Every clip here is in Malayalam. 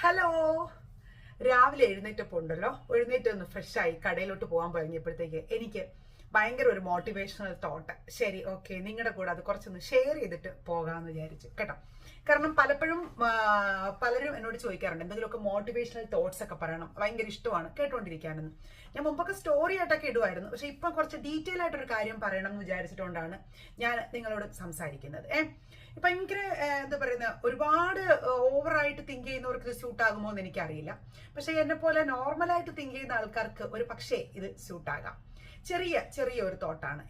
ഹലോ രാവിലെ എഴുന്നേറ്റപ്പോൾ ഉണ്ടല്ലോ എഴുന്നേറ്റ് ഒന്ന് ഫ്രഷായി കടയിലോട്ട് പോകാൻ പറഞ്ഞപ്പോഴത്തേക്ക് എനിക്ക് ഭയങ്കര ഒരു മോട്ടിവേഷണൽ തോട്ട് ശരി ഓക്കെ നിങ്ങളുടെ കൂടെ അത് കുറച്ചൊന്ന് ഷെയർ ചെയ്തിട്ട് പോകാമെന്ന് വിചാരിച്ചു കേട്ടോ? കാരണം പലപ്പോഴും പലരും എന്നോട് ചോദിക്കാറുണ്ട് എന്തെങ്കിലുമൊക്കെ മോട്ടിവേഷണൽ തോട്ട്സ് ഒക്കെ പറയണം ഭയങ്കര ഇഷ്ടമാണ് കേട്ടോണ്ടിരിക്കാനെന്ന്. ഞാൻ മുമ്പൊക്കെ സ്റ്റോറി ആയിട്ടൊക്കെ ഇടുമായിരുന്നു പക്ഷെ ഇപ്പം കുറച്ച് ഡീറ്റെയിൽ ആയിട്ടൊരു കാര്യം പറയണം എന്ന് വിചാരിച്ചിട്ടുകൊണ്ടാണ് ഞാൻ നിങ്ങളോട് സംസാരിക്കുന്നത് ഏ? ഭയങ്കര എന്താ പറയുന്ന ഒരുപാട് ഓവറായിട്ട് തിങ്ക് ചെയ്യുന്നവർക്ക് ഇത് സ്യൂട്ട് ആകുമോ എന്ന് എനിക്കറിയില്ല. പക്ഷെ എന്നെ പോലെ നോർമലായിട്ട് തിങ്ക് ചെയ്യുന്ന ആൾക്കാർക്ക് ഒരു പക്ഷേ ഇത് സ്യൂട്ട് ആകാം. ചെറിയ ചെറിയ ഒരു തോട്ടാണ്.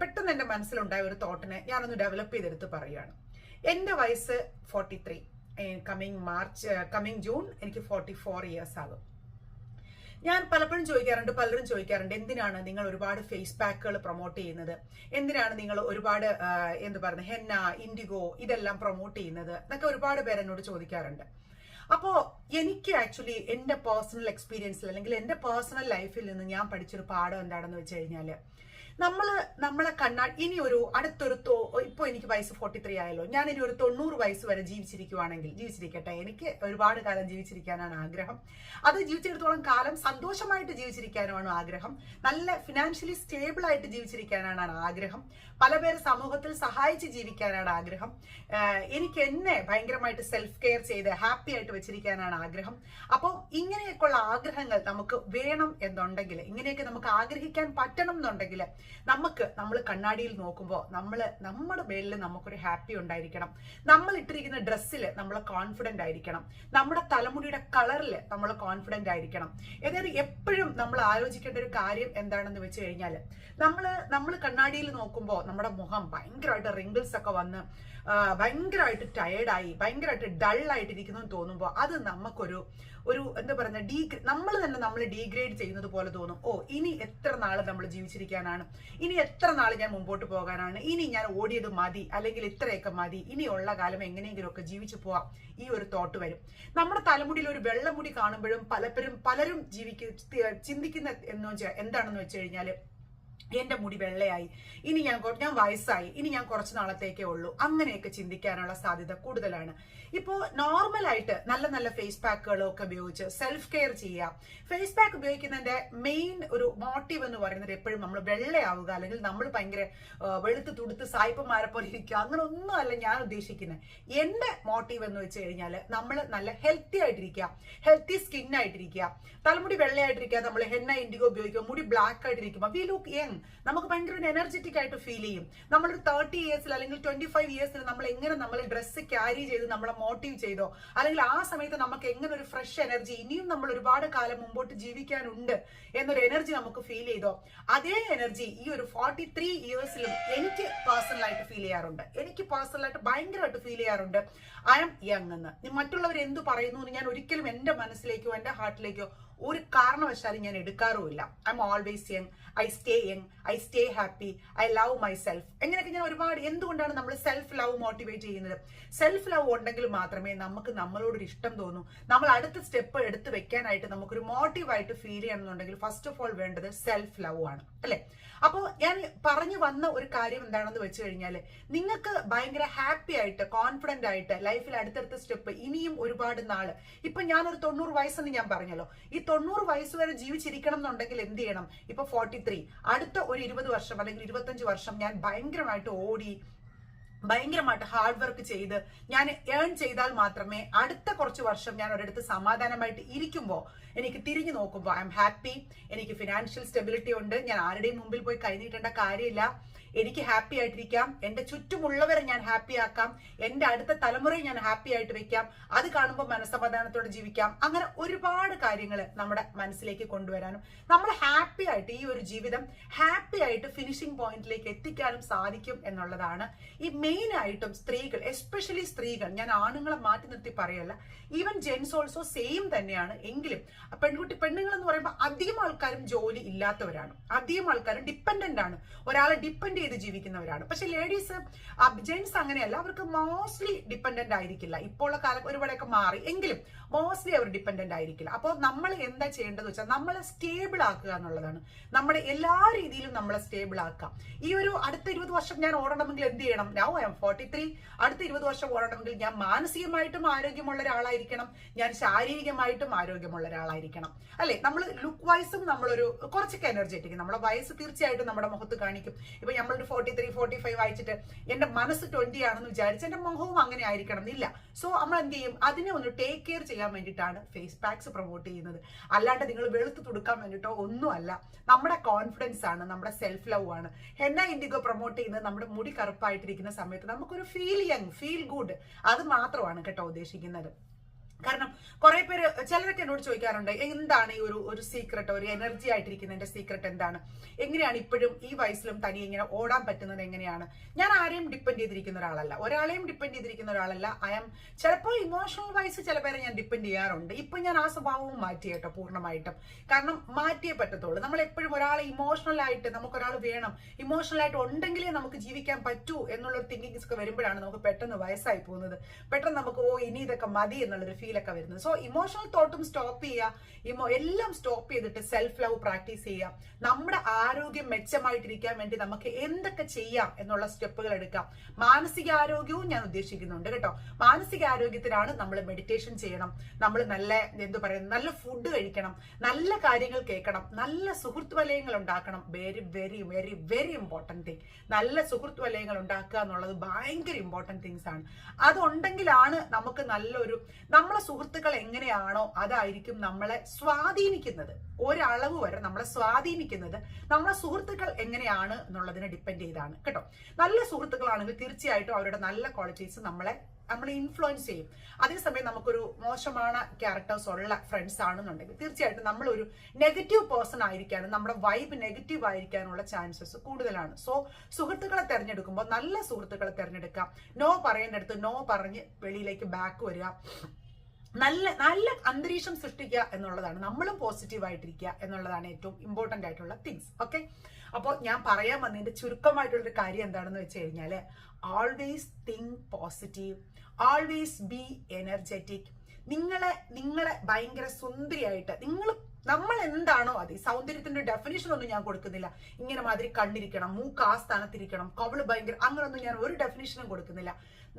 പെട്ടെന്ന് എന്റെ മനസ്സിലുണ്ടായ ഒരു തോട്ടിനെ ഞാനൊന്ന് ഡെവലപ്പ് ചെയ്തെടുത്ത് പറയുകയാണ്. എന്റെ വയസ്സ് forty three coming March coming June എനിക്ക് ഫോർട്ടി ഫോർ ഇയേഴ്സ് ആകും. ഞാൻ പലപ്പോഴും ചോദിക്കാറുണ്ട് പലരും ചോദിക്കാറുണ്ട് എന്തിനാണ് നിങ്ങൾ ഒരുപാട് ഫേസ് പാക്കുകൾ പ്രൊമോട്ട് ചെയ്യുന്നത്? എന്തിനാണ് നിങ്ങൾ ഒരുപാട് എന്ത് പറയുന്നത് ഹെന്ന ഇൻഡിഗോ ഇതെല്ലാം പ്രൊമോട്ട് ചെയ്യുന്നത്? എന്നൊക്കെ ഒരുപാട് പേരെന്നോട് ചോദിക്കാറുണ്ട്. അപ്പോ എനിക്ക് ആക്ച്വലി എന്റെ പേഴ്സണൽ എക്സ്പീരിയൻസിൽ അല്ലെങ്കിൽ എന്റെ പേഴ്സണൽ ലൈഫിൽ നിന്ന് ഞാൻ പഠിച്ചൊരു പാഠം എന്താണെന്ന് വെച്ച് കഴിഞ്ഞാൽ നമ്മൾ നമ്മളെ കണ്ണാ ഇനി ഒരു അടുത്തൊരു തോ ഇപ്പൊ എനിക്ക് വയസ്സ് ഫോർട്ടി ത്രീ ആയല്ലോ. ഞാൻ ഇനി ഒരു തൊണ്ണൂറ് വയസ്സ് വരെ ജീവിച്ചിരിക്കുവാണെങ്കിൽ ജീവിച്ചിരിക്കട്ടെ. എനിക്ക് ഒരുപാട് കാലം ജീവിച്ചിരിക്കാനാണ് ആഗ്രഹം. അത് ജീവിച്ചിടത്തോളം കാലം സന്തോഷമായിട്ട് ജീവിച്ചിരിക്കാനുമാണ് ആഗ്രഹം. നല്ല ഫിനാൻഷ്യലി സ്റ്റേബിൾ ആയിട്ട് ജീവിച്ചിരിക്കാനാണ് ആഗ്രഹം. പല പേര് സമൂഹത്തിൽ സഹായിച്ച് ജീവിക്കാനാണ് ആഗ്രഹം. എനിക്ക് എന്നെ ഭയങ്കരമായിട്ട് സെൽഫ് കെയർ ചെയ്ത് ഹാപ്പി ആയിട്ട് വെച്ചിരിക്കാനാണ് ആഗ്രഹം. അപ്പോൾ ഇങ്ങനെയൊക്കെയുള്ള ആഗ്രഹങ്ങൾ നമുക്ക് വേണം എന്നുണ്ടെങ്കിൽ ഇങ്ങനെയൊക്കെ നമുക്ക് ആഗ്രഹിക്കാൻ പറ്റണം എന്നുണ്ടെങ്കിൽ നമുക്ക് നമ്മൾ കണ്ണാടിയിൽ നോക്കുമ്പോൾ നമ്മൾ നമ്മുടെ മേലിൽ നമുക്കൊരു ഹാപ്പി ഉണ്ടായിരിക്കണം. നമ്മൾ ഇട്ടിരിക്കുന്ന ഡ്രസ്സിൽ നമ്മൾ കോൺഫിഡന്റ് ആയിരിക്കണം. നമ്മുടെ തലമുടിയുടെ കളറിൽ നമ്മൾ കോൺഫിഡന്റ് ആയിരിക്കണം. അതായത് എപ്പോഴും നമ്മൾ ആലോചിക്കേണ്ട ഒരു കാര്യം എന്താണെന്ന് വെച്ച് കഴിഞ്ഞാൽ നമ്മൾ നമ്മൾ കണ്ണാടിയിൽ നോക്കുമ്പോൾ നമ്മുടെ മുഖം ഭയങ്കരമായിട്ട് റിങ്കിൾസ് ഒക്കെ വന്ന് ഭയങ്കരമായിട്ട് ടയേർഡായി ഭയങ്കരമായിട്ട് എന്ന് തോന്നുമ്പോൾ അത് നമുക്കൊരു ഒരു എന്താ പറയുക ഡീ നമ്മൾ തന്നെ നമ്മൾ ഡീഗ്രേഡ് ചെയ്യുന്നത് പോലെ തോന്നും. ഓ ഇനി എത്ര നാൾ നമ്മൾ ജീവിച്ചിരിക്കാനാണ്? ഇനി എത്ര നാൾ ഞാൻ മുമ്പോട്ട് പോകാനാണ്? ഇനി ഞാൻ ഓടിയത് മതി അല്ലെങ്കിൽ ഇത്രയൊക്കെ മതി. ഇനിയുള്ള കാലം എങ്ങനെയെങ്കിലുമൊക്കെ ജീവിച്ചു പോവാം. ഈ ഒരു തോട്ട് വരും. നമ്മുടെ തലമുടിയിൽ ഒരു വെള്ളമുടി കാണുമ്പോഴും പലപ്പോഴും പലരും ജീവിക്ക ചിന്തിക്കുന്ന എന്താണെന്ന് വെച്ച് കഴിഞ്ഞാൽ എന്റെ മുടി വെള്ളയായി. ഇനി ഞാൻ ഞാൻ വയസ്സായി. ഇനി ഞാൻ കുറച്ച് നാളത്തേക്കേ ഉള്ളൂ. അങ്ങനെയൊക്കെ ചിന്തിക്കാനുള്ള സാധ്യത കൂടുതലാണ്. ഇപ്പോൾ നോർമലായിട്ട് നല്ല നല്ല ഫേസ് പാക്കുകളൊക്കെ ഉപയോഗിച്ച് സെൽഫ് കെയർ ചെയ്യുക ഫേസ് പാക്ക് ഉപയോഗിക്കുന്നതിന്റെ മെയിൻ ഒരു മോട്ടീവ് എന്ന് പറയുന്നത് എപ്പോഴും നമ്മൾ വെള്ളയാവുക അല്ലെങ്കിൽ നമ്മൾ ഭയങ്കര വെളുത്ത് തുടുത്ത് സായിപ്പന്മാരെ പോലെ ഇരിക്കുക. അങ്ങനെ ഒന്നും അല്ല ഞാൻ ഉദ്ദേശിക്കുന്നത് എന്റെ മോട്ടീവ് എന്ന് വെച്ച് കഴിഞ്ഞാൽ നമ്മൾ നല്ല ഹെൽത്തി ആയിട്ടിരിക്കുക. ഹെൽത്തി സ്കിൻ തലമുടി വെള്ളയായിട്ടിരിക്കുക നമ്മൾ ഹെന്ന ഇൻഡിഗോ ഉപയോഗിക്കുക മുടി ബ്ലാക്ക് ആയിട്ടിരിക്കുമ്പോൾ വി ലുക്ക് യങ് നമുക്ക് ഭയങ്കര ഒരു എനർജറ്റിക് ആയിട്ട് ഫീൽ ചെയ്യും. നമ്മളൊരു തേർട്ടി ഇയേഴ്സിൽ അല്ലെങ്കിൽ ട്വന്റി ഫൈവ് ഇയേഴ്സിൽ നമ്മൾ എങ്ങനെ നമ്മൾ ഡ്രസ്സ് ക്യാരി ചെയ്ത് നമ്മളെ മോട്ടീവ് ചെയ്തോ അല്ലെങ്കിൽ ആ സമയത്ത് നമുക്ക് എങ്ങനെ ഒരു ഫ്രഷ് എനർജി ഇനിയും നമ്മൾ ഒരുപാട് കാലം മുമ്പോട്ട് ജീവിക്കാനുണ്ട് എന്നൊരു എനർജി നമുക്ക് ഫീൽ ചെയ്തോ അതേ എനർജി ഈ ഒരു ഫോർട്ടി ത്രീ ഇയേഴ്സിലും എനിക്ക് പേഴ്സണലായിട്ട് ഫീൽ ചെയ്യാറുണ്ട്. എനിക്ക് പേഴ്സണലായിട്ട് ഭയങ്കരമായിട്ട് ഫീൽ ചെയ്യാറുണ്ട്. ഐ എം യങ് എന്ന്. മറ്റുള്ളവർ എന്ത് പറയുന്നു എന്ന് ഞാൻ ഒരിക്കലും എന്റെ മനസ്സിലേക്കോ എന്റെ ഹാർട്ടിലേക്കോ ഒരു കാരണവശാലും ഞാൻ എടുക്കാറുമില്ല. I'm always young I stay young I stay happy I love myself എങ്ങനെയൊക്കെ ഞാൻ ഒരുപാട് എന്തുകൊണ്ടാണ് നമ്മൾ സെൽഫ് ലവ് മോട്ടിവേറ്റ് ചെയ്യുന്നത്? സെൽഫ് ലവ് ഉണ്ടെങ്കിൽ മാത്രമേ നമുക്ക് നമ്മളോടൊരു ഇഷ്ടം തോന്നൂ. നമ്മൾ അടുത്ത സ്റ്റെപ്പ് എടുത്ത് വെക്കാനായിട്ട് നമുക്കൊരു മോട്ടീവായിട്ട് ഫീൽ ചെയ്യണമെന്നുണ്ടെങ്കിൽ ഫസ്റ്റ് ഓഫ് ഓൾ വേണ്ടത് സെൽഫ് ലവ് ആണ്. അല്ലേ? അപ്പോൾ ഞാൻ പറഞ്ഞു വന്ന ഒരു കാര്യം എന്താണെന്ന് വെച്ച് കഴിഞ്ഞാൽ നിങ്ങൾക്ക് ഭയങ്കര ഹാപ്പി ആയിട്ട് കോൺഫിഡന്റ് ആയിട്ട് ലൈഫിൽ അടുത്തടുത്ത സ്റ്റെപ്പ് ഇനിയും ഒരുപാട് നാൾ. ഇപ്പൊ ഞാനൊരു തൊണ്ണൂറ് വയസ്സെന്ന് ഞാൻ പറഞ്ഞല്ലോ. ഈ തൊണ്ണൂറ് വയസ്സ് വരെ ജീവിച്ചിരിക്കണം എന്നുണ്ടെങ്കിൽ എന്ത് ചെയ്യണം? ഇപ്പൊ ഫോർട്ടി ത്രീ അടുത്ത ഒരു ഇരുപത് വർഷം അല്ലെങ്കിൽ ഇരുപത്തഞ്ച് വർഷം ഞാൻ ഭയങ്കരമായിട്ട് ഓടി ഭയങ്കരമായിട്ട് ഹാർഡ് വർക്ക് ചെയ്ത് ഞാൻ ഏൺ ചെയ്താൽ മാത്രമേ അടുത്ത കുറച്ച് വർഷം ഞാൻ ഒരിടത്ത് സമാധാനമായിട്ട് ഇരിക്കുമ്പോൾ എനിക്ക് തിരിഞ്ഞു നോക്കുമ്പോൾ ഐ എം ഹാപ്പി എനിക്ക് ഫിനാൻഷ്യൽ സ്റ്റെബിലിറ്റി ഉണ്ട്. ഞാൻ ആരുടെയും മുമ്പിൽ പോയി കഴിഞ്ഞിട്ടേണ്ട കാര്യമില്ല. എനിക്ക് ഹാപ്പി ആയിട്ടിരിക്കാം. എന്റെ ചുറ്റുമുള്ളവരെ ഞാൻ ഹാപ്പി ആക്കാം. എന്റെ അടുത്ത തലമുറയെ ഞാൻ ഹാപ്പി ആയിട്ട് വെക്കാം. അത് കാണുമ്പോൾ മനസ്സമാധാനത്തോടെ ജീവിക്കാം. അങ്ങനെ ഒരുപാട് കാര്യങ്ങൾ നമ്മുടെ മനസ്സിലേക്ക് കൊണ്ടുവരാനും നമ്മൾ ഹാപ്പി ആയിട്ട് ഈ ഒരു ജീവിതം ഹാപ്പി ആയിട്ട് ഫിനിഷിംഗ് പോയിന്റിലേക്ക് എത്തിക്കാനും സാധിക്കും എന്നുള്ളതാണ്. ഈ മെയിൻ ആയിട്ടും സ്ത്രീകൾ എസ്പെഷ്യലി സ്ത്രീകൾ ഞാൻ ആണുങ്ങളെ മാറ്റി നിർത്തി പറയല്ല. ഈവൻ ജെൻസ് ഓൾസോ സെയിം തന്നെയാണ്. എങ്കിലും പെൺകുട്ടി പെണ്ണുങ്ങൾ എന്ന് പറയുമ്പോൾ അധികം ആൾക്കാരും ജോലി ഇല്ലാത്തവരാണ്. അധികം ആൾക്കാരും ഡിപ്പെൻഡന്റ് ആണ്. ഒരാളെ ഡിപ്പെൻഡ് ചെയ്ത് ജീവിക്കുന്നവരാണ്. പക്ഷെ ലേഡീസ് ജെൻസ് അങ്ങനെയല്ല അവർക്ക് മോസ്റ്റ്ലി ഡിപ്പെൻഡന്റ് ആയിരിക്കില്ല. ഇപ്പോഴുള്ള കാലം ഒരുപാടൊക്കെ മാറി. എങ്കിലും മോസ്റ്റ്ലി അവർ ഡിപ്പെൻഡന്റ് ആയിരിക്കില്ല. അപ്പോൾ നമ്മൾ എന്താ ചെയ്യേണ്ടത് വെച്ചാൽ നമ്മളെ സ്റ്റേബിൾ ആക്കുക എന്നുള്ളതാണ്. നമ്മുടെ എല്ലാ രീതിയിലും നമ്മളെ സ്റ്റേബിൾ ആക്കാം ഈ ഒരു അടുത്ത ഇരുപത് വർഷം ഞാൻ ഓടണമെങ്കിൽ എന്ത് ചെയ്യണം? Now I M forty three അടുത്ത ഇരുപത് വർഷം ഓടണമെങ്കിൽ ഞാൻ മാനസികമായിട്ടും ആരോഗ്യമുള്ള ഒരാളായിരിക്കണം. ഞാൻ ശാരീരികമായിട്ടും ആരോഗ്യമുള്ള ഒരാളായിരിക്കണം. അല്ലെ? നമ്മൾ ലുക്ക് വൈസും നമ്മളൊരു കുറച്ചൊക്കെ എനർജറ്റിക് നമ്മുടെ വയസ്സ് തീർച്ചയായിട്ടും നമ്മുടെ മുഖത്ത് കാണിക്കും. ഇപ്പൊ നമ്മളൊരു ഫോർട്ടി ത്രീ ഫോർട്ടി ഫൈവ് വായിച്ചിട്ട് എന്റെ മനസ്സ് ട്വന്റി ആണെന്ന് വിചാരിച്ച് എന്റെ മുഖവും അങ്ങനെ ആയിരിക്കണം എന്നില്ല. സോ നമ്മൾ എന്ത് ചെയ്യും? അതിനെ ഒന്ന് ടേക്ക് കെയർ ചെയ്യാൻ വേണ്ടിയിട്ടാണ് ഫേസ് പാക്സ് പ്രൊമോട്ട് ചെയ്യുന്നത്. അല്ലാണ്ട് നിങ്ങൾ വെളുത്ത് തുടുക്കാൻ വേണ്ടിയിട്ടോ ഒന്നുമല്ല നമ്മുടെ കോൺഫിഡൻസ് ആണ് നമ്മുടെ സെൽഫ് ലവ് ആണ്. ഹെന്ന ഇൻഡിഗോ പ്രൊമോട്ട് ചെയ്യുന്നത് നമ്മുടെ മുടി കറുപ്പായിട്ടിരിക്കുന്ന സമയത്ത് നമുക്കൊരു ഫീൽ യങ് ഫീൽ ഗുഡ് അത് മാത്രമാണ് കേട്ടോ ഉദ്ദേശിക്കുന്നത്. കാരണം കുറെ പേര് ചിലരൊക്കെ എന്നോട് ചോദിക്കാറുണ്ട് എന്താണ് ഈ ഒരു ഒരു സീക്രട്ട് ഒരു എനർജി ആയിട്ടിരിക്കുന്നതിന്റെ സീക്രട്ട് എന്താണ്? എങ്ങനെയാണ് ഇപ്പോഴും ഈ വയസ്സിലും തനി ഇങ്ങനെ ഓടാൻ പറ്റുന്നത് എങ്ങനെയാണ്? ഞാൻ ആരെയും ഡിപ്പെൻഡ് ചെയ്തിരിക്കുന്ന ഒരാളല്ല. ഒരാളെയും ഡിപ്പെൻഡ് ചെയ്തിരിക്കുന്ന ഒരാളല്ല. ഐ എം ചിലപ്പോൾ ഇമോഷണൽ വൈസ് ചില പേരെ ഞാൻ ഡിപ്പെൻഡ് ചെയ്യാറുണ്ട്. ഇപ്പൊ ഞാൻ ആ സ്വഭാവവും മാറ്റി കേട്ടോ പൂർണമായിട്ടും. കാരണം മാറ്റിയേ പറ്റത്തുള്ളൂ. നമ്മൾ എപ്പോഴും ഒരാളെ ഇമോഷണൽ ആയിട്ട് നമുക്ക് ഒരാൾ വേണം. ഇമോഷണൽ ആയിട്ട് ഉണ്ടെങ്കിലേ നമുക്ക് ജീവിക്കാൻ പറ്റൂ എന്നുള്ള തിങ്കിങ്സ് ഒക്കെ വരുമ്പോഴാണ് നമുക്ക് പെട്ടെന്ന് വയസ്സായി പോകുന്നത്. പെട്ടെന്ന് നമുക്ക് ഓ ഇനി ഇതൊക്കെ മതി എന്നുള്ളൊരു ഫീൽ ഒക്കെ വരുന്നത്. സോ ഇമോഷണൽ തോട്ടും സ്റ്റോപ്പ് ചെയ്യുക ഇമോ എല്ലാം സ്റ്റോപ്പ് ചെയ്തിട്ട് സെൽഫ് ലവ് പ്രാക്ടീസ് ചെയ്യുക നമ്മുടെ ആരോഗ്യം മെച്ചമായിട്ടിരിക്കാൻ വേണ്ടി നമുക്ക് എന്തൊക്കെ ചെയ്യാം എന്നുള്ള സ്റ്റെപ്പുകൾ എടുക്കാം. മാനസികാരോഗ്യവും ഞാൻ ഉദ്ദേശിക്കുന്നുണ്ട് കേട്ടോ. മാനസികാരോഗ്യത്തിനാണ് നമ്മൾ മെഡിറ്റേഷൻ ചെയ്യണം. നമ്മൾ നല്ല എന്തു പറയുന്നത് നല്ല ഫുഡ് കഴിക്കണം. നല്ല കാര്യങ്ങൾ കേൾക്കണം. നല്ല സുഹൃത്ത് വലയങ്ങൾ ഉണ്ടാക്കണം. Very very very very important thing നല്ല സുഹൃത്ത് വലയങ്ങൾ ഉണ്ടാക്കുക എന്നുള്ളത് ഭയങ്കര ഇമ്പോർട്ടന്റ് തിങ്സ് ആണ്. അതുണ്ടെങ്കിലാണ് നമുക്ക് നല്ലൊരു നമ്മളെ സുഹൃത്തുക്കൾ എങ്ങനെയാണോ അതായിരിക്കും നമ്മളെ സ്വാധീനിക്കുന്നത്. ഒരളവ് വരെ നമ്മളെ സ്വാധീനിക്കുന്നത് നമ്മളെ സുഹൃത്തുക്കൾ എങ്ങനെയാണ് എന്നുള്ളതിനെ ഡിപ്പെൻഡ് ചെയ്താണ്. കേട്ടോ? നല്ല സുഹൃത്തുക്കളാണെങ്കിൽ തീർച്ചയായിട്ടും അവരുടെ നല്ല ക്വാളിറ്റീസ് നമ്മളെ നമ്മളെ ഇൻഫ്ലുവൻസ് ചെയ്യും. അതേസമയം നമുക്കൊരു മോശമാണ് ക്യാരക്ടേഴ്സ് ഉള്ള ഫ്രണ്ട്സ് ആണെന്നുണ്ടെങ്കിൽ തീർച്ചയായിട്ടും നമ്മളൊരു നെഗറ്റീവ് പേഴ്സൺ ആയിരിക്കാനും നമ്മുടെ വൈബ് നെഗറ്റീവ് ആയിരിക്കാനുള്ള ചാൻസസ് കൂടുതലാണ്. സോ സുഹൃത്തുക്കളെ തിരഞ്ഞെടുക്കുമ്പോൾ നല്ല സുഹൃത്തുക്കളെ തിരഞ്ഞെടുക്കാം നോ പറയുന്നിടത്ത് നോ പറഞ്ഞ് വെളിയിലേക്ക് ബാക്ക് വരിക. നല്ല നല്ല അന്തരീക്ഷം സൃഷ്ടിക്കുക എന്നുള്ളതാണ്. നമ്മളും പോസിറ്റീവ് ആയിട്ടിരിക്കുക എന്നുള്ളതാണ് ഏറ്റവും ഇമ്പോർട്ടന്റ് ആയിട്ടുള്ള തിങ്സ് ഓക്കെ അപ്പോൾ ഞാൻ പറയാൻ വന്നതിന്റെ ചുരുക്കമായിട്ടുള്ളൊരു കാര്യം എന്താണെന്ന് വെച്ച് കഴിഞ്ഞാൽ always think positive always be energetic നിങ്ങളെ നിങ്ങളെ ഭയങ്കര സുന്ദരിയായിട്ട് നിങ്ങൾ നമ്മൾ എന്താണോ അത് സൗന്ദര്യത്തിന്റെ ഡെഫിനേഷൻ ഒന്നും ഞാൻ കൊടുക്കുന്നില്ല. ഇങ്ങനെ മാതിരി കണ്ണിരിക്കണം മൂക്ക് ആ സ്ഥാനത്തിരിക്കണം കവൾ ഭയങ്കര അങ്ങനൊന്നും ഞാൻ ഒരു ഡെഫിനേഷനും കൊടുക്കുന്നില്ല.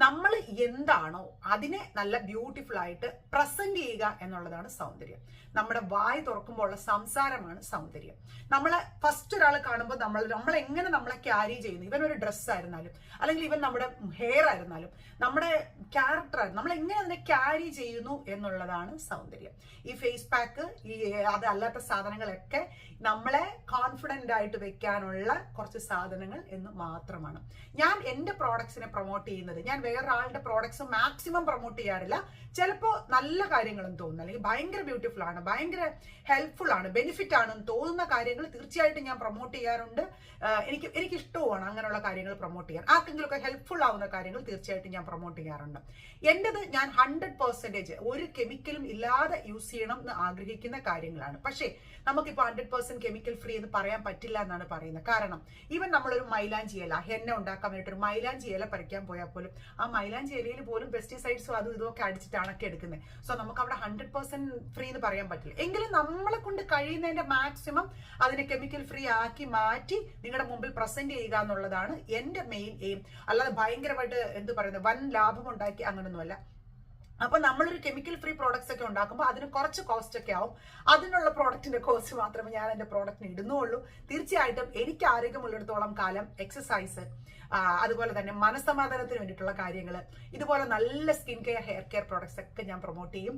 നമ്മൾ എന്താണോ അതിനെ നല്ല ബ്യൂട്ടിഫുൾ ആയിട്ട് പ്രസന്റ് ചെയ്യുക എന്നുള്ളതാണ് സൗന്ദര്യം. നമ്മുടെ വായ് തുറക്കുമ്പോൾ ഉള്ള സംസാരമാണ് സൗന്ദര്യം. നമ്മളെ ഫസ്റ്റ് ഒരാൾ കാണുമ്പോൾ നമ്മൾ നമ്മൾ എങ്ങനെ നമ്മളെ ക്യാരി ചെയ്യുന്നു? ഇവൻ ഒരു ഡ്രസ്സ് ആയിരുന്നാലും അല്ലെങ്കിൽ ഇവൻ നമ്മുടെ ഹെയർ ആയിരുന്നാലും നമ്മുടെ ക്യാരക്ടർ നമ്മൾ എങ്ങനെ അതിനെ ക്യാരി ചെയ്യുന്നു എന്നുള്ളതാണ് സൗന്ദര്യം. ഈ ഫേസ് പാക്ക് ഈ അതല്ലാത്ത സാധനങ്ങളൊക്കെ നമ്മളെ കോൺഫിഡന്റ് ആയിട്ട് വെക്കാനുള്ള കുറച്ച് സാധനങ്ങൾ എന്ന് മാത്രമാണ്. ഞാൻ എന്റെ പ്രോഡക്ട്സിനെ പ്രൊമോട്ട് ചെയ്യുന്നത് ഞാൻ വേറൊരാളുടെ പ്രോഡക്ട്സ് മാക്സിമം പ്രൊമോട്ട് ചെയ്യാറില്ല. ചിലപ്പോൾ നല്ല കാര്യങ്ങളും തോന്നുന്നു അല്ലെങ്കിൽ ഭയങ്കര ബ്യൂട്ടിഫുൾ ആണ് ഭയങ്കര ഹെൽപ്ഫുൾ ആണ് ബെനിഫിറ്റ് ആണെന്ന് തോന്നുന്ന കാര്യങ്ങൾ തീർച്ചയായിട്ടും ഞാൻ പ്രൊമോട്ട് ചെയ്യാറുണ്ട്. എനിക്ക് എനിക്ക് ഇഷ്ടവുമാണ് അങ്ങനെയുള്ള കാര്യങ്ങൾ പ്രൊമോട്ട് ചെയ്യാൻ. ആർക്കെങ്കിലുമൊക്കെ ഹെൽപ്ഫുൾ ആവുന്ന കാര്യങ്ങൾ തീർച്ചയായിട്ടും ഞാൻ പ്രൊമോട്ട് ചെയ്യാറുണ്ട്. എന്റെത് ഞാൻ ഹൺഡ്രഡ് പെർസെന്റേജ് ഒരു കെമിക്കലും ഇല്ലാതെ യൂസ് ചെയ്യണം എന്ന് ആഗ്രഹിക്കുന്ന കാര്യങ്ങളാണ്. പക്ഷേ നമുക്കിപ്പോൾ ഹൺഡ്രഡ് പെർസെന്റ് കെമിക്കൽ ഫ്രീ എന്ന് പറയാൻ പറ്റില്ല എന്നാണ് പറയുന്നത്. കാരണം ഈവൻ നമ്മളൊരു മൈലാഞ്ചി ഇല ഹെന്ന ഉണ്ടാക്കാൻ വേണ്ടിയിട്ട് ഒരു മൈലാഞ്ചി ഇല പറിക്കാൻ പോയാൽ പോലും ആ മൈലാഞ്ചേരിയിൽ പോലും പെസ്റ്റിസൈഡ്സും അതും ഇതൊക്കെ അടിച്ചിട്ടാണ് ഒക്കെ എടുക്കുന്നത് സോ നമുക്ക് അവിടെ ഹൺഡ്രഡ് പെർസെന്റ് ഫ്രീ എന്ന് പറയാൻ പറ്റില്ല. എങ്കിലും നമ്മളെ കൊണ്ട് കഴിയുന്നതിന്റെ മാക്സിമം അതിനെ കെമിക്കൽ ഫ്രീ ആക്കി മാറ്റി നിങ്ങളുടെ മുമ്പിൽ പ്രസന്റ് ചെയ്യുക എന്നുള്ളതാണ് എന്റെ മെയിൻ എയിം അല്ലാതെ ഭയങ്കരമായിട്ട് എന്ത് പറയുന്നത്? വൻ ലാഭം ഉണ്ടാക്കി അങ്ങനൊന്നുമല്ല. അപ്പൊ നമ്മളൊരു കെമിക്കൽ ഫ്രീ പ്രോഡക്ട്സ് ഒക്കെ ഉണ്ടാക്കുമ്പോൾ അതിന് കുറച്ച് കോസ്റ്റ് ഒക്കെ ആവും. അതിനുള്ള പ്രോഡക്റ്റിന്റെ കോസ്റ്റ് മാത്രമേ ഞാൻ എന്റെ പ്രോഡക്റ്റിന് ഇടുന്നുള്ളൂ. തീർച്ചയായിട്ടും എനിക്ക് ആരോഗ്യമുള്ളിടത്തോളം കാലം എക്സസൈസ് അതുപോലെ തന്നെ മനസ്സമാധാനത്തിന് വേണ്ടിയിട്ടുള്ള കാര്യങ്ങൾ ഇതുപോലെ നല്ല skin care hair care products ഒക്കെ ഞാൻ പ്രൊമോട്ട് ചെയ്യും.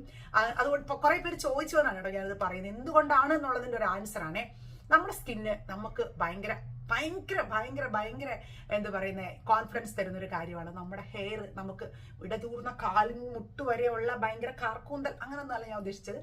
അതുകൊണ്ട് ഇപ്പോൾ കുറെ പേര് ചോദിച്ചു എന്നാണ് കേട്ടോ ഞാനത് പറയുന്നത്. എന്തുകൊണ്ടാണ് എന്നുള്ളതിന്റെ ഒരു ആൻസർ ആണേ. നമ്മുടെ സ്കിന്ന് നമുക്ക് ഭയങ്കര ഭയങ്കര ഭയങ്കര ഭയങ്കര എന്താ പറയുന്ന കോൺഫിഡൻസ് തരുന്ന ഒരു കാര്യമാണ്. നമ്മുടെ ഹെയർ നമുക്ക് ഇടതൂർന്ന കാലും മുട്ടുവരെയുള്ള ഭയങ്കര കാർക്കൂന്തൽ അങ്ങനൊന്നുമല്ല ഞാൻ ഉദ്ദേശിച്ചത്.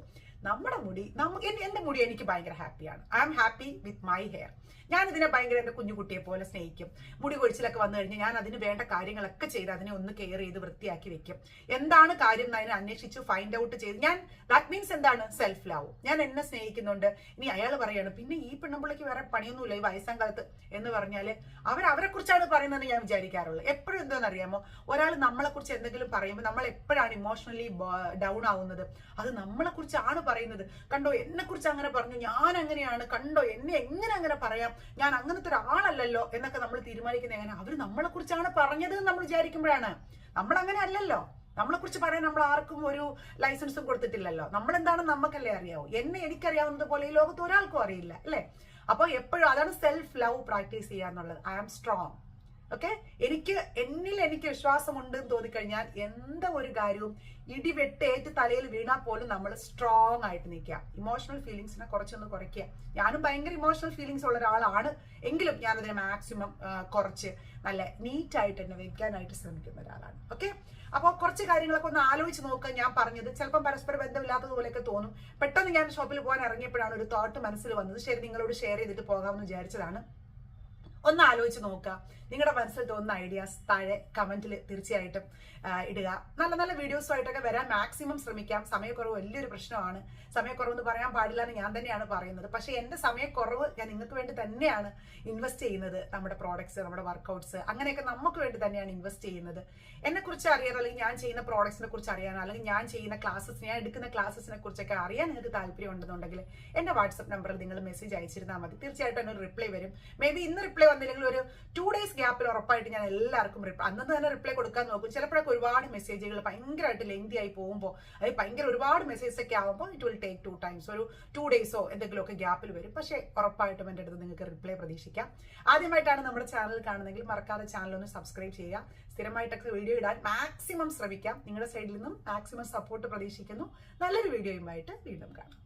നമ്മുടെ മുടി നമുക്ക് എന്റെ മുടി എനിക്ക് ഭയങ്കര ഹാപ്പിയാണ്. I am happy with my hair ഞാൻ ഇതിനെ ഭയങ്കര എന്റെ കുഞ്ഞുകുട്ടിയെ പോലെ സ്നേഹിക്കും. മുടി കൊഴിച്ചിലൊക്കെ വന്നു കഴിഞ്ഞാൽ ഞാൻ അതിന് വേണ്ട കാര്യങ്ങളൊക്കെ ചെയ്ത് അതിനെ ഒന്ന് കെയർ ചെയ്ത് വൃത്തിയാക്കി വെക്കും. എന്താണ് കാര്യം എന്ന് അതിനെ അന്വേഷിച്ചു ഫൈൻഡ് ഔട്ട് ചെയ്ത് ഞാൻ ദാറ്റ് മീൻസ് എന്താണ്? സെൽഫ് ലവ് ഞാൻ എന്നെ സ്നേഹിക്കുന്നുണ്ട്. ഇനി അയാൾ പറയാണ് പിന്നെ ഈ പെണ്ണുമ്പിള്ളക്ക് വേറെ പണിയൊന്നുമില്ല ഈ വയസ്സാം കാലത്ത്. എന്ന് പറഞ്ഞാൽ അവർ അവരെ കുറിച്ചാണ് പറയുന്നത് ഞാൻ വിചാരിക്കാറുള്ളത് എപ്പോഴും എന്താണെന്ന് അറിയാമോ? ഒരാൾ നമ്മളെ കുറിച്ച് എന്തെങ്കിലും പറയുമ്പോൾ നമ്മൾ എപ്പോഴാണ് ഇമോഷണലി ഡൗൺ ആവുന്നത്? അത് നമ്മളെ കുറിച്ചാണ് പറയുന്നത്. കണ്ടോ എന്നെ കുറിച്ച് അങ്ങനെ പറഞ്ഞു. ഞാൻ അങ്ങനെയാണ് കണ്ടോ എന്നെ എങ്ങനെ അങ്ങനെ പറയാം? ഞാൻ അങ്ങനത്തെ ഒരാളല്ലല്ലോ എന്നൊക്കെ നമ്മൾ തീരുമാനിക്കുന്നത് എങ്ങനെ അവർ നമ്മളെ കുറിച്ചാണ് പറഞ്ഞത് നമ്മൾ വിചാരിക്കുമ്പോഴാണ്. നമ്മൾ അങ്ങനെ അല്ലല്ലോ. നമ്മളെ കുറിച്ച് പറയാൻ നമ്മൾ ആർക്കും ഒരു ലൈസൻസും കൊടുത്തിട്ടില്ലല്ലോ. നമ്മൾ എന്താണെന്ന് നമുക്കല്ലേ അറിയാവൂ? എന്നെ എനിക്കറിയാവുന്നത് പോലെ ഈ ലോകത്ത് ഒരാൾക്കും അറിയില്ല അല്ലേ? അപ്പോൾ എപ്പോഴും അതാണ് സെൽഫ് ലവ് പ്രാക്ടീസ് ചെയ്യുക എന്നുള്ളത് ഐ ആം സ്ട്രോങ് ഓക്കെ എനിക്ക് എന്നിൽ എനിക്ക് വിശ്വാസമുണ്ട് എന്ന് തോന്നിക്കഴിഞ്ഞാൽ എന്താ ഒരു കാര്യവും? ഇടിവെട്ടേറ്റ് തലയിൽ വീണാൽ പോലും നമ്മൾ സ്ട്രോങ് ആയിട്ട് നിൽക്കുക. ഇമോഷണൽ ഫീലിങ്സിനെ കുറച്ചൊന്ന് കുറയ്ക്കുക. ഞാനും ഭയങ്കര ഇമോഷണൽ ഫീലിങ്സ് ഉള്ള ഒരാളാണ്. എങ്കിലും ഞാനതിനെ മാക്സിമം കുറച്ച് നല്ല നീറ്റായിട്ട് തന്നെ വെക്കാനായിട്ട് ശ്രമിക്കുന്ന ഒരാളാണ്. ഓക്കെ അപ്പോൾ കുറച്ച് കാര്യങ്ങളൊക്കെ ഒന്ന് ആലോചിച്ച് നോക്കുക. ഞാൻ പറഞ്ഞത് ചിലപ്പം പരസ്പര ബന്ധമില്ലാത്തതുപോലെയൊക്കെ തോന്നും. പെട്ടെന്ന് ഞാൻ ഷോപ്പിൽ പോകാൻ ഇറങ്ങിയപ്പോഴാണ് ഒരു തോട്ട് മനസ്സിൽ വന്നത്. ശരി നിങ്ങളോട് ഷെയർ ചെയ്തിട്ട് പോകാമെന്ന് വിചാരിച്ചതാണ്. ഒന്ന് ആലോചിച്ച് നോക്കുക. നിങ്ങളുടെ മനസ്സിൽ തോന്നുന്ന ഐഡിയാസ് താഴെ കമന്റിൽ തീർച്ചയായിട്ടും ഇടുക. നല്ല നല്ല വീഡിയോസുമായിട്ടൊക്കെ വരാൻ മാക്സിമം ശ്രമിക്കാം. സമയക്കുറവ് വലിയൊരു പ്രശ്നമാണ്. സമയക്കുറവ് എന്ന് പറയാൻ പാടില്ല എന്ന് ഞാൻ തന്നെയാണ് പറയുന്നത്. പക്ഷേ എന്റെ സമയക്കുറവ് ഞാൻ നിങ്ങൾക്ക് വേണ്ടി തന്നെയാണ് ഇൻവെസ്റ്റ് ചെയ്യുന്നത്. നമ്മുടെ പ്രോഡക്ട്സ് നമ്മുടെ വർക്കൗട്ട്സ് അങ്ങനെയൊക്കെ നമുക്ക് വേണ്ടി തന്നെയാണ് ഇൻവെസ്റ്റ് ചെയ്യുന്നത്. എന്നെക്കുറിച്ച് അറിയാൻ അല്ലെങ്കിൽ ഞാൻ ചെയ്യുന്ന പ്രോഡക്ട്സിനെ കുറിച്ച് അറിയാനോ അല്ലെങ്കിൽ ഞാൻ ചെയ്യുന്ന ക്ലാസ്സസ് ഞാൻ എടുക്കുന്ന ക്ലാസ്സസിനെ കുറിച്ചൊക്കെ അറിയാൻ നിങ്ങൾക്ക് താല്പര്യം ഉണ്ടെന്നുണ്ടെങ്കിൽ എന്റെ വാട്സപ്പ് നമ്പറിൽ നിങ്ങൾ മെസ്സേജ് അയച്ചിരുന്നാൽ മതി. തീർച്ചയായിട്ടും ഒരു റിപ്ലൈ വരും. മേ ബി ഇന്ന് റിപ്ലൈ വന്നില്ലെങ്കിൽ ഒരു ടു ഡേയ്സ് ഗ്യാപ്പിൽ ഉറപ്പായിട്ട് ഞാൻ എല്ലാവർക്കും റിപ്ലൈ അന്ന് തന്നെ റിപ്ലൈ കൊടുക്കാൻ നോക്കും. ചിലപ്പോഴൊക്കെ ഒരുപാട് മെസ്സേജുകൾ ഭയങ്കരമായിട്ട് ലെങ്തി ആയി പോകുമ്പോൾ അത് ഭയങ്കര ഒരുപാട് മെസ്സേജസ് ഒക്കെ ആകുമ്പോൾ it will take two times ഒരു ടു ഡേയ്സോ എന്തെങ്കിലുമൊക്കെ ഗ്യാപ്പിൽ വരും. പക്ഷേ ഉറപ്പായിട്ടും എന്റെ അടുത്ത് നിങ്ങൾക്ക് റിപ്ലൈ പ്രതീക്ഷിക്കാം. ആദ്യമായിട്ടാണ് നമ്മുടെ ചാനൽ കാണുന്നതെങ്കിൽ മറക്കാതെ ചാനൽ ഒന്ന് സബ്സ്ക്രൈബ് ചെയ്യുക. സ്ഥിരമായിട്ടൊക്കെ വീഡിയോ ഇടാൻ മാക്സിമം ശ്രമിക്കാം. നിങ്ങളുടെ സൈഡിൽ നിന്നും മാക്സിമം സപ്പോർട്ട് പ്രതീക്ഷിക്കുന്നു. നല്ലൊരു വീഡിയോയുമായിട്ട് വീണ്ടും കാണാം.